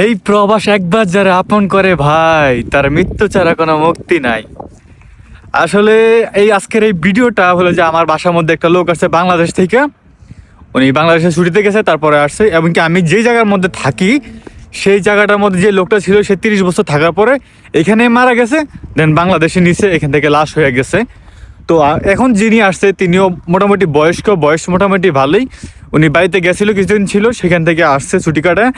এই প্রবাস একবার যারা আপন করে ভাই, তার মৃত্যু ছাড়া কোনো মুক্তি নাই। আসলে এই আজকের এই ভিডিওটা হলো যে আমার বাসার মধ্যে একটা লোক আসছে বাংলাদেশ থেকে। উনি বাংলাদেশে ছুটিতে গেছে, তারপরে আসছে এবং কি আমি যেই জায়গার মধ্যে থাকি, সেই জায়গাটার মধ্যে যে লোকটা ছিল, সে তিরিশ বছর থাকার পরে এখানে মারা গেছে দেন বাংলাদেশে নিচে, এখান থেকে লাশ হয়ে গেছে। তো এখন যিনি আসছে, তিনিও মোটামুটি বয়স্ক, বয়স মোটামুটি ভালোই। উনি বাড়িতে গেছিল, কিছুদিন ছিল, সেখান থেকে আসছে ছুটি কাটায়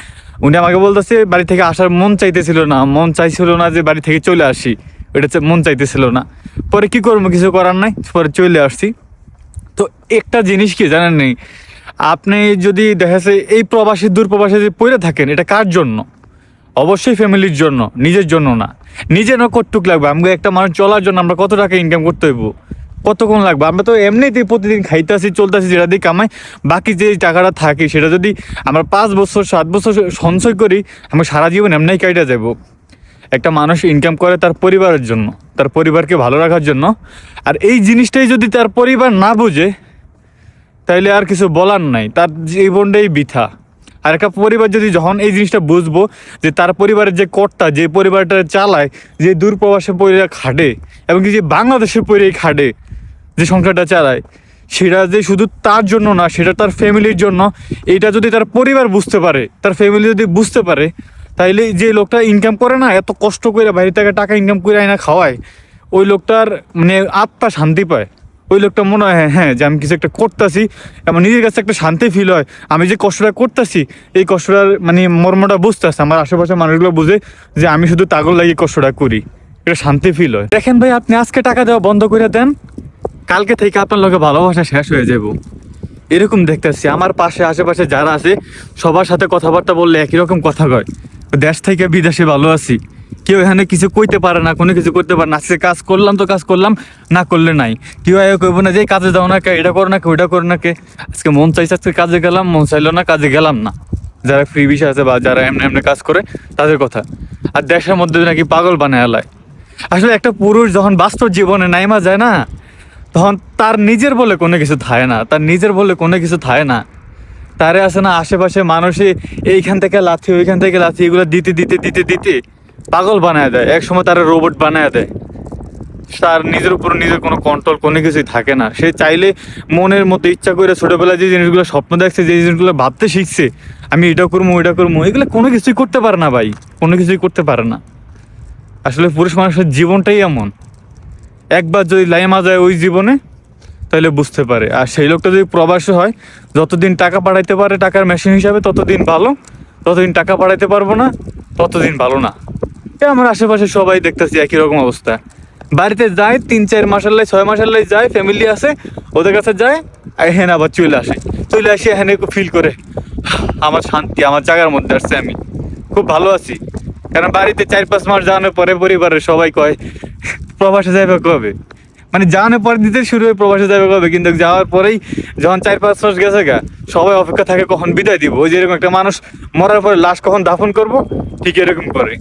উনি আমাকে বলতেছে, বাড়ি থেকে আসার মন চাইতেছিল না, মন চাইছিল না যে বাড়ি থেকে চলে আসি। এটা মন চাইতেছিল না। পরে কি করব, কিছু করার নাই, পরে চলে আসছি। তো একটা জিনিস কি জানেন নেই, আপনি যদি দেখা যাচ্ছে এই প্রবাসী দূর প্রবাসে যদি পড়ে থাকেন, এটা কার জন্য? অবশ্যই ফ্যামিলির জন্য, নিজের জন্য না। নিজের কতটুক লাগবে, আমাকে একটা মানুষ চলার জন্য আমরা কত টাকা ইনকাম করতে হইব? কতক্ষণ লাগবে? আমরা তো এমনিতেই প্রতিদিন খাইতেছি, চলতেছি, যেটা দিয়ে কামাই। বাকি যে টাকাটা থাকে, সেটা যদি আমরা পাঁচ বছর, সাত বছর সঞ্চয় করি, আমরা সারা জীবন এমনি কাইটা যাব একটা মানুষ ইনকাম করে তার পরিবারের জন্য, তার পরিবারকে ভালো রাখার জন্য। আর এই জিনিসটাই যদি তার পরিবার না বুঝে, তাইলে আর কিছু বলার নাই। তার জীবনটাই বৃথা। আর একটা পরিবার যদি যখন এই জিনিসটা বুঝব, যে তার পরিবারের যে কর্তা, যে পরিবারটা চালায়, যে দূরপ্রবাসে পরিবার খাটে, এবং কি যে বাংলাদেশের পরিবার খাটে যে সংসারটা চালায় সেটা যে শুধু তার জন্য না সেটা তার ফ্যামিলির জন্য এটা যদি তার পরিবার বুঝতে পারে তার ফ্যামিলি যদি বুঝতে পারে তাইলে যে লোকটা ইনকাম করে না এত কষ্ট করে বাইরে থেকে টাকা ইনকাম করে আয়না খাওয়ায় ওই লোকটার মানে আত্মা শান্তি পায়। ওই লোকটা মনে হয় হ্যাঁ, হ্যাঁ যে আমি কিছু একটা করতেছি আমার নিজের কাছে একটা শান্তি ফিল হয় আমি যে কষ্টটা করতেছি এই কষ্টটার মানে মর্মটা বুঝতেছে। আমার আশেপাশে মানুষগুলো বুঝে যে আমি শুধু তাগল লাগিয়ে কষ্টটা করি এটা শান্তি ফিল হয়। দেখেন ভাই আপনি আজকে টাকা দেওয়া বন্ধ করে দেন কালকে থেকে আপনার লোকে ভালোবাসা শেষ হয়ে যাব এরকম দেখতেছি। আমার পাশে, আশেপাশে যারা আছে, সবার সাথে কথাবার্তা বললে একই রকম কথা কয়। দেশ থেকে বিদেশে ভালো আছি। কেউ এখানে কিছু কইতে পারে না, কোনো কিছু করতে পারে না। আজকে কাজ করলাম তো কাজ করলাম, না করলে নাই। কেউ আয় কইব না যে কাজে যাও না কে, এটা করো না কে, ওইটা করো না কে। আজকে মন চাইছে, আজকে কাজে গেলাম, মন চাইলো না, কাজে গেলাম না। যারা ফ্রি বিষয় আছে বা যারা এমনি এমনি কাজ করে, তাদের কথা। আর দেশের মধ্যে নাকি পাগল বানায় আসলে একটা পুরুষ যখন বাস্তব জীবনে নাইমা যায় না তখন তার নিজের বলে কোনো কিছু থাকে না, তার নিজের বলে কোনো কিছু থাকে না। তারে আসে না আশেপাশে মানুষই এইখান থেকে লাথি, ওইখান থেকে লাথি, এগুলো দিতে দিতে দিতে দিতে পাগল বানায় দেয়। এক সময় তারা রোবট বানায় দেয়। তার নিজের উপর নিজের কোনো কন্ট্রোল কোনো কিছুই থাকে না। সে চাইলে মনের মতো ইচ্ছা করে ছোটবেলায় যে জিনিসগুলো স্বপ্ন দেখছে, যে জিনিসগুলো ভাবতে শিখছে, আমি এটা করব, ওইটা করব, এগুলো কোনো কিছুই করতে পারে না ভাই, কোনো কিছুই করতে পারে না। আসলে পুরুষ মানুষের জীবনটাই এমন। একবার যদি লাইমা যায় ওই জীবনে, তাহলে বুঝতে পারে। আর সেই লোকটা যদি প্রবাসী হয়, যতদিন টাকা পাঠাইতে পারে টাকার মেশিন হিসাবে, ততদিন ভালো। ততদিন টাকা পাঠাইতে পারব না, ততদিন ভালো না। এ আমার আশেপাশে সবাই দেখতেছি একই রকম অবস্থা। বাড়িতে যায়, তিন, চার মাসাল্লাই ছয় মাসাল্লাই যায় ফ্যামিলি আছে ওদের কাছে যায়, আর এখানে আবার চলে আসে। চলে আসে এখানে ফিল করে। আমার শান্তি, আমার জায়গার মধ্যে আসছে আমি। খুব ভালো আছি। কারণ বাড়িতে চার, পাঁচ মাস যাওয়ানোর পরে পরিবারের সবাই কয় প্রবাসে যাবে কবে? মানে যাওয়ানোর পরে দিতে শুরু হয়ে প্রবাসে যাবে কবে? কিন্তু যাওয়ার পরেই যখন চার পাঁচ মাস গেছে গা, সবাই অপেক্ষা থাকে কখন বিদায় দিব। ওই যেরকম একটা মানুষ মরার পরে লাশ কখন দাফন করব? ঠিক এরকম করে।